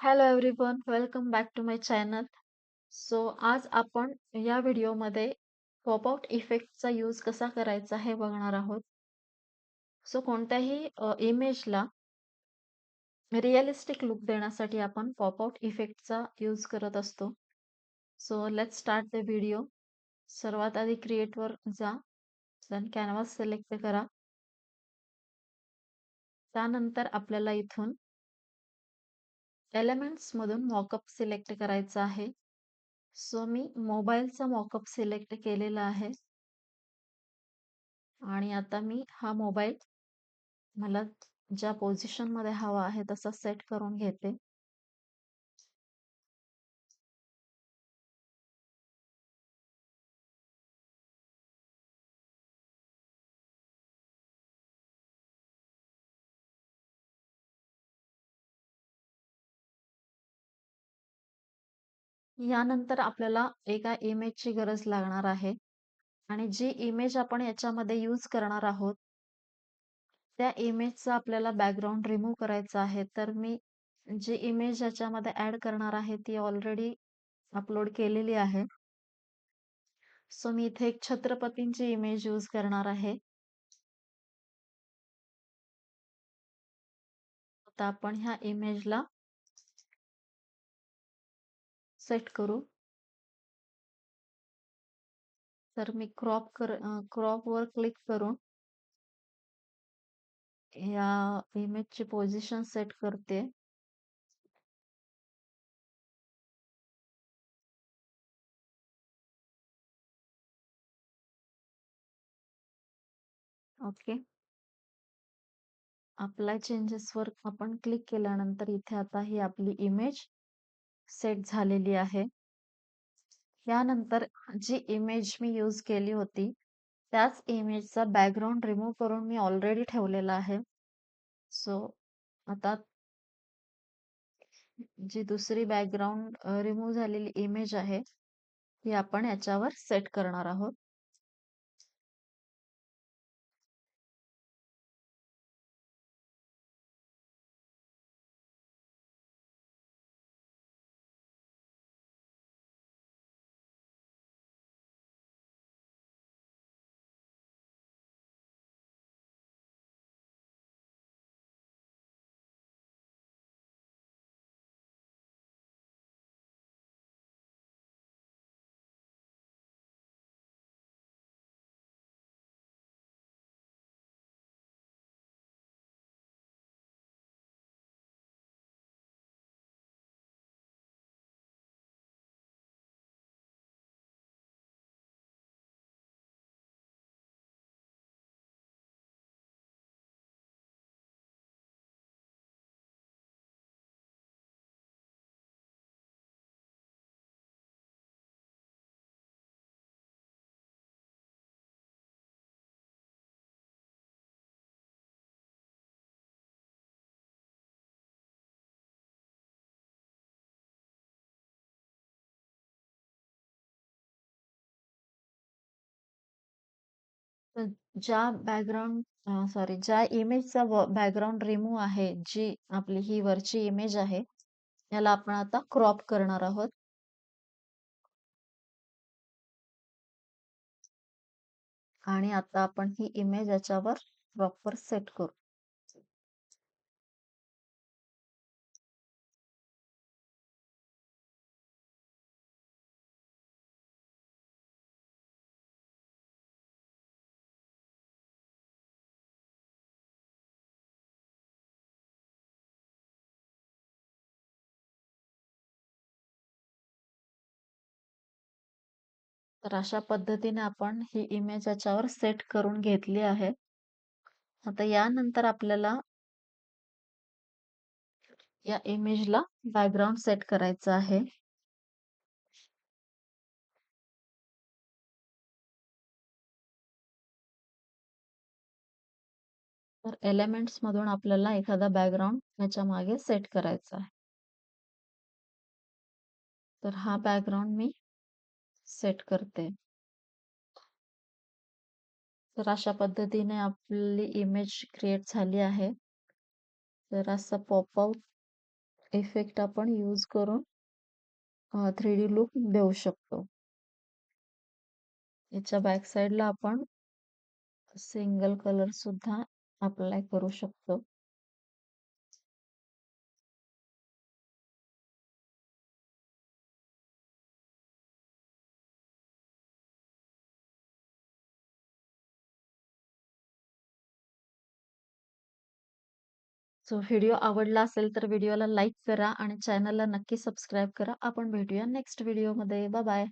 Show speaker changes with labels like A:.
A: Hello everyone welcome back to my channel so आज आपण या व्हिडिओमध्ये पॉपआउट इफेक्टचा यूज कसा करायचा हे बघणार आहोत. सो कोणत्याही इमेजला रिअलिस्टिक लुक देण्यासाठी आपण पॉपआउट इफेक्टचा यूज करत असतो. So let start the video सर्वात आधी क्रिएटवर जा. देन कॅनव्हास सिलेक्ट करा. त्यानंतर आपल्याला इथून एलिमेंट्स मधून मॉकअप सिलेक्ट करायचा आहे. सो मी मोबाईलचा मॉकअप सिलेक्ट केलेला आहे. आणि आता मी हा मोबाईल मला ज्या पोझिशनमध्ये हवा आहे तसा सेट करून घेते. यानंतर आपल्याला एका इमेजची गरज लागणार आहे. आणि जी इमेज आपण याच्यामध्ये यूज करणार आहोत त्या इमेजचा आपल्याला बॅकग्राऊंड रिमूव्ह करायचा आहे. तर मी जी इमेज याच्यामध्ये ऍड करणार आहे ती ऑलरेडी अपलोड केलेली आहे. सो मी इथे एक छत्रपतींची इमेज यूज करणार आहे. आता आपण ह्या इमेजला सेट करू. तर मी क्रॉप कर क्रॉप वर क्लिक करून या इमेजची पोझिशन सेट करते. ओके. आपला चेंजेसवर आपण क्लिक केल्यानंतर इथे आता ही आपली इमेज सेट झालेली आहे. यानंतर जी इमेज मी यूज केली होती त्याच इमेजचा बॅकग्राऊंड रिमूव्ह करून मी ऑलरेडी ठेवलेला आहे. सो आता जी दुसरी बॅकग्राऊंड रिमूव्ह झालेली इमेज आहे ती आपण याच्यावर सेट करणार आहोत. ज्या बॅकग्राऊंड सॉरी ज्या इमेजचा बॅकग्राऊंड रिमूव्ह आहे जी आपली ही वरची इमेज आहे याला आपण आता क्रॉप करणार आहोत. आणि आता आपण ही इमेज याच्यावर प्रॉपर सेट करू. तर अशा पद्धतीने आपण ही इमेज याच्यावर सेट करून घेतली आहे. आता यानंतर आपल्याला या इमेजला बॅकग्राऊंड सेट करायचं आहे. तर एलिमेंट्स मधून आपल्याला एखादा बॅकग्राऊंड याच्या मागे सेट करायचा आहे. तर हा बॅकग्राऊंड मी सेट करते. तर अशा पद्धतीने आपली इमेज क्रिएट झाली आहे. तर असा पॉपआउट इफेक्ट आपण यूज करून थ्री डी लुक देऊ शकतो. याच्या बॅक साईडला आपण सिंगल कलर सुद्धा अप्लाय करू शकतो. सो व्हिडिओ आवडला असेल तर व्हिडिओला लाईक करा आणि चॅनलला नक्की सबस्क्राईब करा. आपण भेटूया नेक्स्ट व्हिडिओमध्ये. Bye bye.